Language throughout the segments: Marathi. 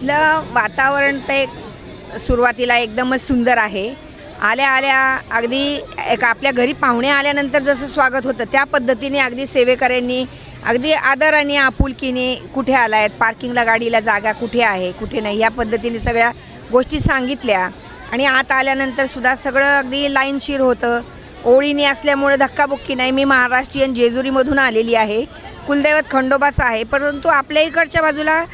इथलं वातावरण ते सुरुवातीला एकदमच सुंदर आहे. आल्या आल्या अगदी एक आपल्या घरी पाहुणे आल्यानंतर जसं स्वागत होतं त्या पद्धतीने अगदी सेवेकऱ्यांनी अगदी आदराने आपुलकीने कुठे आला आहेत पार्किंगला गाडीला जागा कुठे आहे कुठे नाही या पद्धतीने सगळ्या गोष्टी सांगितल्या. आणि आत आल्यानंतर सुद्धा सगळं अगदी लाईनशीर होतं. ओळीने असल्यामुळे धक्काबुक्की नाही. मी महाराष्ट्रीयन जेजुरीमधून आलेली आहे. कुलदैवत खंडोबाच आहे. परंतु आपल्या इकडच्या बाजूला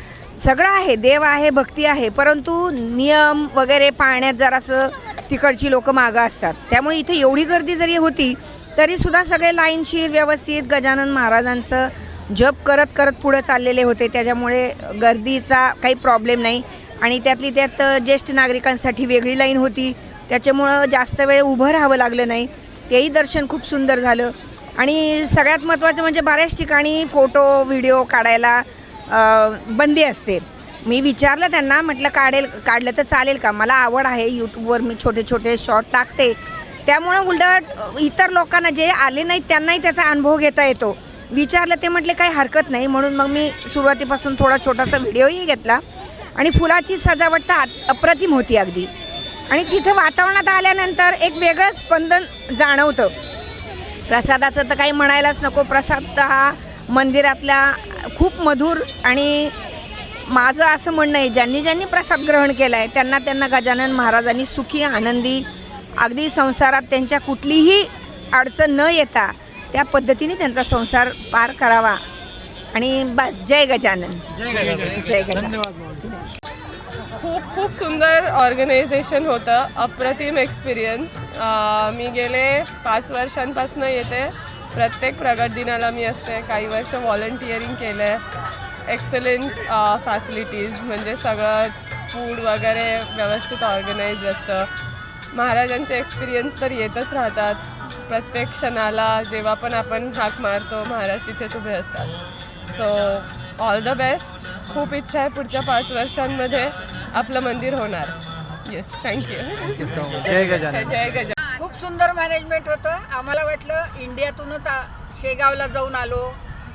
सगळं आहे देव आहे भक्ती आहे परंतु नियम वगैरे पाळण्यात जरासं तिकडची लोकं मागं असतात. त्यामुळे इथे एवढी गर्दी जरी होती तरीसुद्धा सगळे लाईनशीर व्यवस्थित गजानन महाराजांचं जप करत करत पुढं चाललेले होते. त्याच्यामुळे गर्दीचा काही प्रॉब्लेम नाही. आणि त्यातली त्यात ज्येष्ठ नागरिकांसाठी वेगळी लाईन होती. त्याच्यामुळं जास्त वेळ उभं राहावं लागलं नाही. तेही दर्शन खूप सुंदर झालं. आणि सगळ्यात महत्त्वाचं म्हणजे बऱ्याच ठिकाणी फोटो व्हिडिओ काढायला बंदी असते. मी विचारलं त्यांना म्हटलं काढेल काढलं तर चालेल का? मला आवड आहे यूट्यूबवर मी छोटे छोटे शॉर्ट टाकते. त्यामुळं उलट इतर लोकांना जे आले नाहीत त्यांनाही त्याचा अनुभव घेता येतो. विचारलं ते म्हटले काही हरकत नाही. म्हणून मग मी सुरुवातीपासून थोडा छोटासा व्हिडिओही घेतला आणि फुलाची सजावट तर अप्रतिम होती अगदी. आणि तिथं वातावरणात आल्यानंतर एक वेगळं स्पंदन जाणवतं. प्रसादाचं तर काही म्हणायलाच नको. प्रसाद हा मंदिरातला खूप मधुर आणि माझं असं म्हणणं आहे ज्यांनी ज्यांनी प्रसाद ग्रहण केला आहे त्यांना त्यांना गजानन महाराजांनी सुखी आनंदी अगदी संसारात त्यांच्या कुठलीही अडचण न येता त्या पद्धतीने त्यांचा संसार पार करावा. आणि बस जय गजानन. जय गजानन. खूप खूप सुंदर ऑर्गनायझेशन होतं अप्रतिम एक्सपिरियन्स मी गेले पाच वर्षांपासून येते. प्रत्येक प्रगत दिनाला मी असते. काही वर्ष व्हॉलंटिअरिंग केलं आहे एक्सलंट फॅसिलिटीज म्हणजे सगळं फूड वगैरे व्यवस्थित ऑर्गनाईज असतं. महाराजांचे एक्सपिरियन्स तर येतच राहतात. प्रत्येक क्षणाला जेव्हा पण आपण हाक मारतो महाराज तिथेच उभे असतात. सो ऑल द बेस्ट खूप इच्छा आहे पुढच्या पाच वर्षांमध्ये आपलं मंदिर होणार. येस थँक्यू जय गजानन. जय गजा खूप सुंदर मॅनेजमेंट होतं. आम्हाला वाटलं इंडियातूनच शेगावला जाऊन आलो.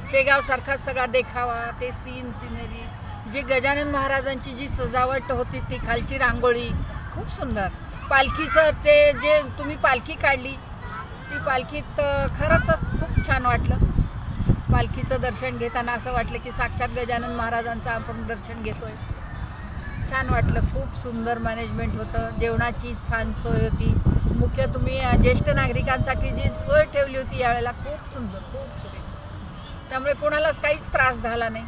शेगावसारखा सगळा देखावा ते सीन सिनरी जी गजानन महाराजांची जी सजावट होती ती खालची रांगोळी खूप सुंदर. पालखीचं ते जे तुम्ही पालखी काढली ती पालखीत खरंच खूप छान वाटलं. पालखीचं दर्शन घेताना असं वाटलं की साक्षात गजानन महाराजांचं आपण दर्शन घेतोय. छान वाटलं खूप सुंदर मॅनेजमेंट होतं. जेवणाची छान सोय होती. मुख्य तुम्ही ज्येष्ठ नागरिकांसाठी जी सोय ठेवली होती यावेळेला खूप सुंदर खूप सुरेख त्यामुळे कोणालाच काहीच त्रास झाला नाही.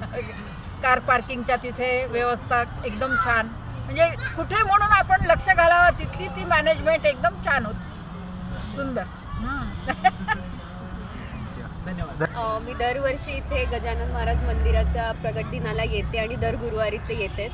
कार पार्किंगच्या तिथे व्यवस्था एकदम छान. म्हणजे कुठे म्हणून आपण लक्ष घालावं तिथली ती मॅनेजमेंट एकदम छान होती. सुंदर. मी दरवर्षी इथे गजानन महाराज मंदिराच्या प्रगट दिनाला येते आणि दर गुरुवारी ते येतेच.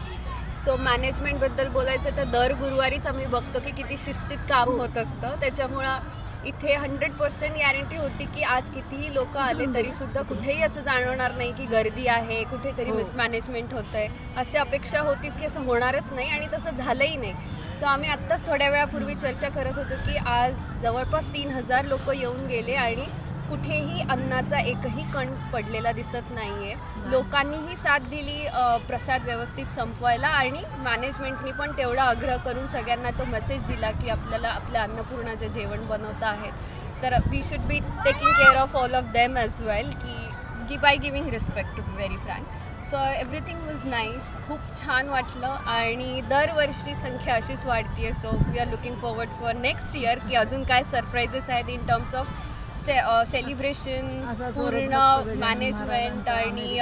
सो मॅनेजमेंटबद्दल बोलायचं तर दर गुरुवारीच आम्ही बघतो की किती शिस्तीत काम होत असतं. त्याच्यामुळं इथे हंड्रेड पर्सेंट गॅरंटी होती की आज कितीही लोक आले तरीसुद्धा कुठेही असं जाणवणार नाही की गर्दी आहे कुठेतरी मिसमॅनेजमेंट होतं आहे अशी अपेक्षा होतीच की असं होणारच नाही आणि तसं झालंही नाही. सो आम्ही आत्ताच थोड्या वेळापूर्वी चर्चा करत होतो की आज जवळपास तीन हजार लोक येऊन गेले आणि कुठेही अन्नाचा एकही कण पडलेला दिसत नाहीये. लोकांनीही साथ दिली प्रसाद व्यवस्थित संपवायला आणि मॅनेजमेंटनी पण तेवढा आग्रह करून सगळ्यांना तो मेसेज दिला की आपल्याला आपल्या अन्नपूर्णाचे जेवण बनवता आहेत तर we should be taking care of all of them as well की की by giving respect to very frank so everything was nice खूप छान वाटलं आणि दरवर्षी संख्या अशीच वाढते so we are looking forward for next year की अजून काय सरप्राईजेस आहेत in terms of say celebration पूर्ण मॅनेजमेंट आणि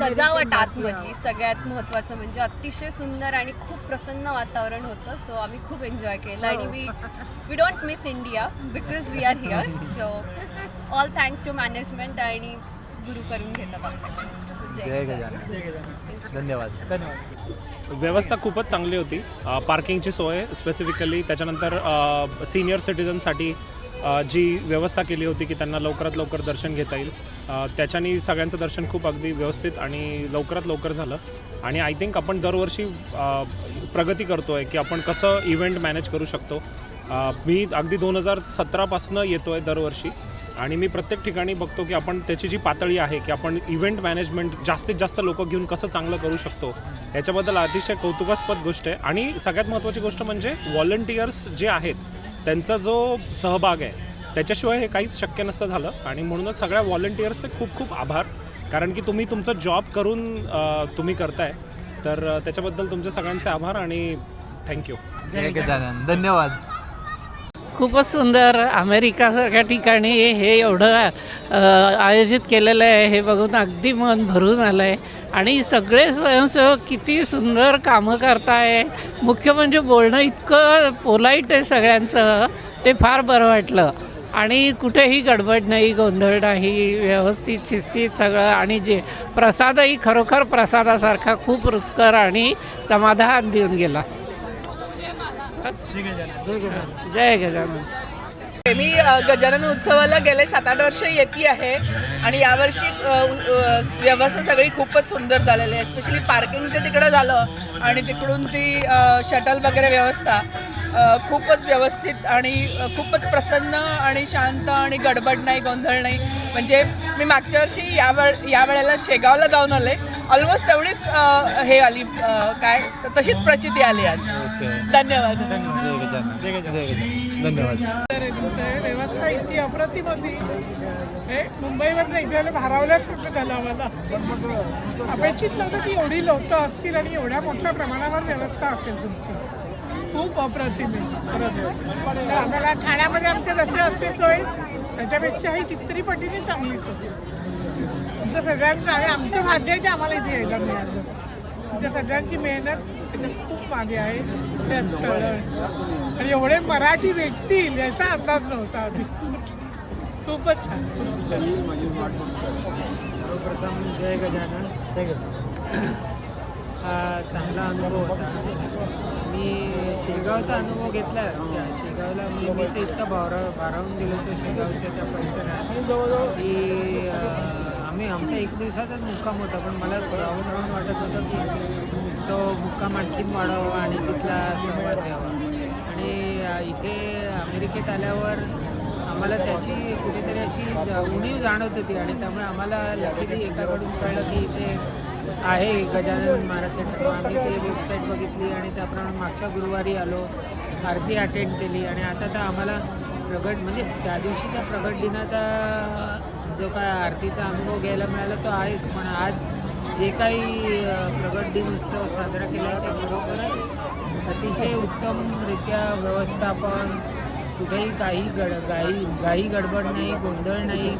सजावट आतमधली सगळ्यात महत्त्वाचं म्हणजे अतिशय सुंदर आणि खूप प्रसन्न वातावरण होतं. सो आम्ही खूप एन्जॉय केलं आणि we we don't miss India because we are here so all thanks to management आणि गुरु करून घेतात. गजानन. धन्यवाद. धन्यवाद. व्यवस्था खूपच चांगली होती. पार्किंगची सोय स्पेसिफिकली त्याच्यानंतर सिनियर सिटीजनसाठी जी व्यवस्था केली होती की त्यांना लवकरात लवकर दर्शन घेता येईल. त्याच्यानी सगळ्यांचं दर्शन खूप अगदी व्यवस्थित आणि लवकरात लवकर झालं. आणि आय थिंक आपण दरवर्षी प्रगती करतो आहे की आपण कसं इव्हेंट मॅनेज करू शकतो. मी अगदी दोन हजार सतरापासनं येतो आहे दरवर्षी आणि मी प्रत्येक ठिकाणी बघतो की आपण त्याची जी पातळी आहे की आपण इव्हेंट मॅनेजमेंट जास्तीत जास्त लोक घेऊन कसं चांगलं करू शकतो याच्याबद्दल अतिशय कौतुकास्पद गोष्ट आहे. आणि सगळ्यात महत्त्वाची गोष्ट म्हणजे व्हॉलंटियर्स जे आहेत त्यांचा जो सहभाग आहे त्याच्याशिवाय हे काहीच शक्य नसतं झालं. आणि म्हणूनच सगळ्या व्हॉलंटियर्सचे खूप खूप आभार. कारण की तुम्ही तुमचं जॉब करून तुम्ही करताय. तर त्याच्याबद्दल तुमचे सगळ्यांचे आभार आणि थँक्यू धन्यवाद. खूपच सुंदर अमेरिकासारख्या ठिकाणी हे एवढं आयोजित केलेलं आहे. हे बघून अगदी मन भरून आलं आहे आणि सगळे स्वयंसेवक किती सुंदर कामं करताय. मुख्य म्हणजे बोलणं इतकं पोलाईट आहे सगळ्यांचं ते फार बरं वाटलं. आणि कुठेही गडबड नाही गोंधळ नाही व्यवस्थित शिस्तीत सगळं. आणि जे प्रसादही खरोखर प्रसादासारखा खूप रुचकर आणि समाधान देऊन गेला. जय गजानन. मी गजानन उत्सवाला गेले सात आठ वर्ष येते आहे. आणि यावर्षी व्यवस्था सगळी खूपच सुंदर झालेली आहे. स्पेशली पार्किंगचं तिकडं झालं आणि तिकडून ती शटल वगैरे व्यवस्था खूपच व्यवस्थित आणि खूपच प्रसन्न आणि शांत आणि गडबड नाही गोंधळ नाही. म्हणजे मी मागच्या वर्षी या वेळ या वेळेला शेगावला जाऊन आले. ऑलमोस्ट तेवढीच हे आली काय तशीच प्रचिती आली आज. धन्यवाद. धन्यवाद. व्यवस्था इतकी अप्रतिम होती. हे मुंबईवर इथे भारावल्याच कुठं झालं आम्हाला? अपेक्षित नव्हतं की एवढी लोकं असतील आणि एवढ्या मोठ्या प्रमाणावर व्यवस्था असेल तुमची. खूप अप्रतिम आहे. तर आम्हाला ठाण्यामध्ये आमच्या जसे असते सोय त्याच्यापेक्षाही कितीतरी पटीने चांगलीच होती. आमचं सगळ्यांचं आहे. आमचं भाग्य आहे की आम्हाला इथे यायला मिळालं. आमच्या सगळ्यांची मेहनत त्याच्यात खूप मागे आहे. ते कळलं आणि एवढे मराठी भेटतील याचा अंदाज नव्हता आधी. खूपच छान. सर्वप्रथम जय गजानन. जय गजानन. हा चांगला अनुभव होता. मी शेगावचा अनुभव घेतला. आहे शेगावला मी मी तर इतका भारा भारावून गेलो होतो शेगावच्या त्या परिसरात. की आम्ही आमचा एक दिवसाचाच मुक्काम होता पण मला राहून राहून वाटत होतं की तो मुक्काम आणखीन वाढावा आणि तिथला सहभाग द्यावा. आणि इथे अमेरिकेत आल्यावर आम्हाला त्याची कुठेतरी अशी जा- उणीव जाणवत होती आणि त्यामुळे आम्हाला लकीली एकाकडून कळलं की इथे आहे गजानन महाराज सेंटर आम्ही ते वेबसाईट बघितली आणि त्याप्रमाणे मागच्या गुरुवारी आलो आरती अटेंड केली आणि आता तर आम्हाला प्रगट म्हणजे त्या दिवशी त्या प्रगट दिनाचा जो काय आरतीचा अनुभव घ्यायला मिळाला तो आहेच. पण आज जे काही प्रगट दिन उत्सव साजरा केला आहे ते खरोखरच अतिशय उत्तमरित्या व्यवस्थापन कुठेही काही गड गाई गाई गडबड नाही गोंधळ नाही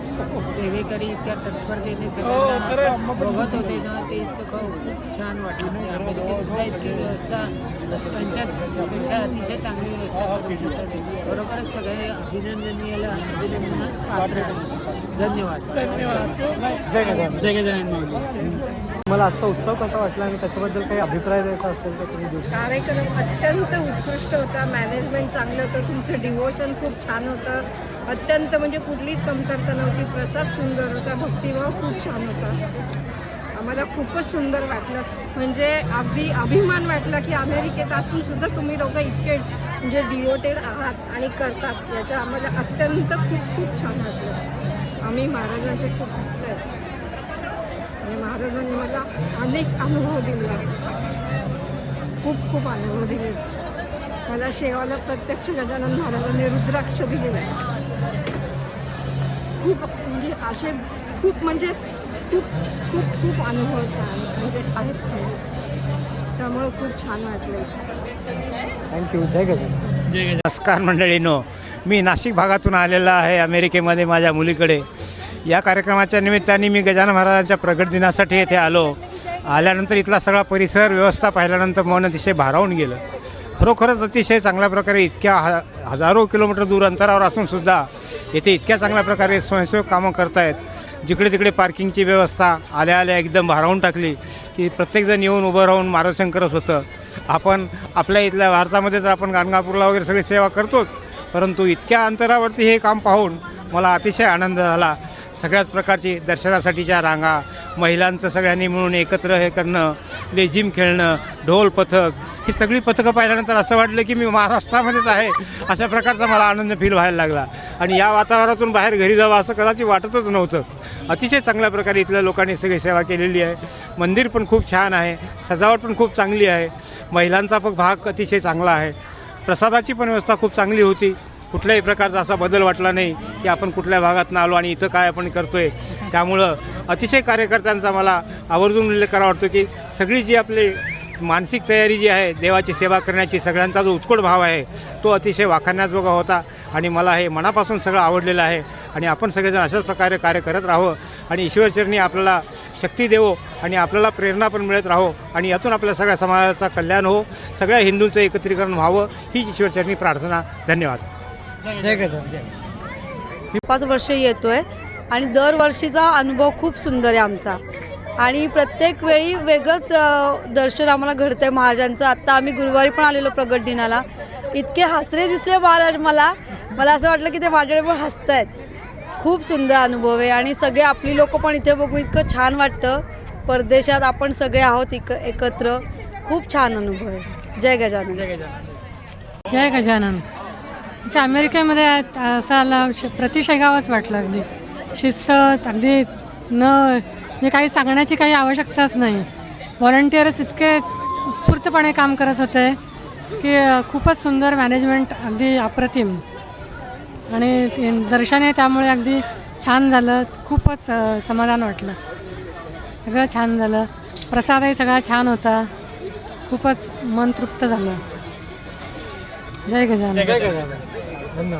सेवेकरी इतक्या तत्परतेने सगळ्यांना बघत होते ना ते इतकं खूप छान वाटलं. म्हणजे अमेरिकेत सुद्धा इतकी व्यवस्था त्यांच्यापेक्षा अतिशय चांगली व्यवस्था करू शकतात त्याची खरोखरच सगळे अभिनंदनीयला अभिनंदनास पात्र. आहेत. धन्यवाद. जय जय गजानन. मला आजचा उत्सव कसा वाटला आणि त्याच्याबद्दल काही अभिप्राय द्यायचा असेल तर तुम्ही देऊ शकता. कार्यक्रम अत्यंत उत्कृष्ट होता मॅनेजमेंट चांगलं होतं तुमचं डिवोशन खूप छान होतं. अत्यंत म्हणजे कुठलीच कमतरता नव्हती प्रसाद सुंदर होता भक्तिभाव खूप छान होता. आम्हाला खूपच सुंदर वाटलं. म्हणजे अगदी अभिमान वाटला की अमेरिकेत असून सुद्धा तुम्ही लोक इतके म्हणजे डिवोटेड आहात आणि करतात याचं आम्हाला अत्यंत खूप खूप छान वाटलं. आम्ही महाराजांचे खूप आहेत. आणि महाराजांनी मला अनेक अनुभव दिले खूप खूप अनुभव दिले मला शेगावला प्रत्यक्ष गजानन महाराजांनी रुद्राक्ष दिलेले खूप म्हणजे असे खूप म्हणजे खूप खूप खूप अनुभव छान म्हणजे आहेत. त्यामुळं खूप छान वाटलं थँक्यू जय गजानन. जय गजानन. नमस्कार मंडळीनो. मी नाशिक भागातून आलेला आहे अमेरिकेमध्ये माझ्या मुलीकडे. या कार्यक्रमाच्या निमित्ताने मी गजानन महाराजांच्या प्रगट दिनासाठी येथे आलो. आल्यानंतर इथला सगळा परिसर व्यवस्था पाहिल्यानंतर मन अतिशय भारावून गेलं. खरोखरच अतिशय चांगल्या प्रकारे इतक्या ह हजारो किलोमीटर दूर अंतरावर असूनसुद्धा येथे इतक्या चांगल्या प्रकारे स्वयंसेवक कामं करतायत. जिकडे तिकडे पार्किंगची व्यवस्था आल्या आल्या एकदम भारावून टाकली की प्रत्येकजण येऊन उभं राहून मार्गदर्शन करत होतं. आपण आपल्या इथल्या भारतामध्ये तर आपण गाणगापूरला वगैरे सगळी सेवा करतोच परंतु इतक्या अंतरावरती हे काम पाहून मला अतिशय आनंद झाला. सगळ्याच प्रकारची दर्शनासाठीच्या रांगा महिलांचं सगळ्यांनी मिळून एकत्र हे करणं लेझिम खेळणं ढोल पथक ही सगळी पथकं पाहिल्यानंतर असं वाटलं की मी महाराष्ट्रामध्येच आहे अशा प्रकारचा मला आनंद फील व्हायला लागला. आणि या वातावरणातून बाहेर घरी जावं असं कदाचित वाटतच नव्हतं. अतिशय चांगल्या प्रकारे इथल्या लोकांनी सगळी सेवा केलेली आहे. मंदिर पण खूप छान आहे. सजावट पण खूप चांगली आहे. महिलांचा पण भाग अतिशय चांगला आहे. प्रसादाची पण व्यवस्था खूप चांगली होती. कुठल्याही प्रकारचा असा बदल वाटला नाही की आपण कुठल्या भागातून आलो आणि इथं काय आपण करतोय. त्यामुळं अतिशय कार्यकर्त्यांचा मला आवर्जून उल्लेख करा वाटतो की सगळी जी आपली मानसिक तयारी जी आहे देवाची सेवा करण्याची सगळ्यांचा जो उत्कट भाव आहे तो अतिशय वाखाण्याजोगा होता आणि मला हे मनापासून सगळं आवडलेलं आहे आणि आपण सगळेजण अशाच प्रकारे कार्य करत राहो आणि ईश्वरचरणी आपल्याला शक्ती देवो आणि आपल्याला प्रेरणा पण मिळत राहो आणि यातून आपल्या सगळ्या समाजाचा कल्याण हो सगळ्या हिंदूंचं एकत्रीकरण व्हावं ही ईश्वरचरणी प्रार्थना. धन्यवाद. जय गजानन. जय मी पाच वर्ष येतोय आणि दरवर्षीचा अनुभव खूप सुंदर आहे आमचा. आणि प्रत्येक वेळी वेगळंच दर्शन आम्हाला घडतं आहे महाराजांचं. आत्ता आम्ही गुरुवारी पण आलेलो प्रगट दिनाला. इतके हसरे दिसले महाराज मला. मला असं वाटलं की ते माझ्याकडे पण हसत आहेत खूप सुंदर अनुभव आहे आणि सगळे आपली लोक पण इथे बघून इतकं छान वाटतं. परदेशात आपण सगळे आहोत इक एकत्र. खूप छान अनुभव आहे. जय गजानन. जय गजानन. जय गजानन. त्या अमेरिकेमध्ये आहेत, असं आलं श- प्रतिशेगावंच वाटलं अगदी. शिस्त अगदी न म्हणजे काही सांगण्याची काही आवश्यकताच नाही. व्हॉलंटिअर्स इतके उत्स्फूर्तपणे काम करत होते की खूपच सुंदर मॅनेजमेंट अगदी अप्रतिम. आणि ते त्यामुळे अगदी छान झालं. खूपच समाधान वाटलं. सगळं छान झालं. प्रसादही सगळा छान होता. खूपच मन तृप्त झालं. जय गजानन. जय गजानन. धन्यवाद.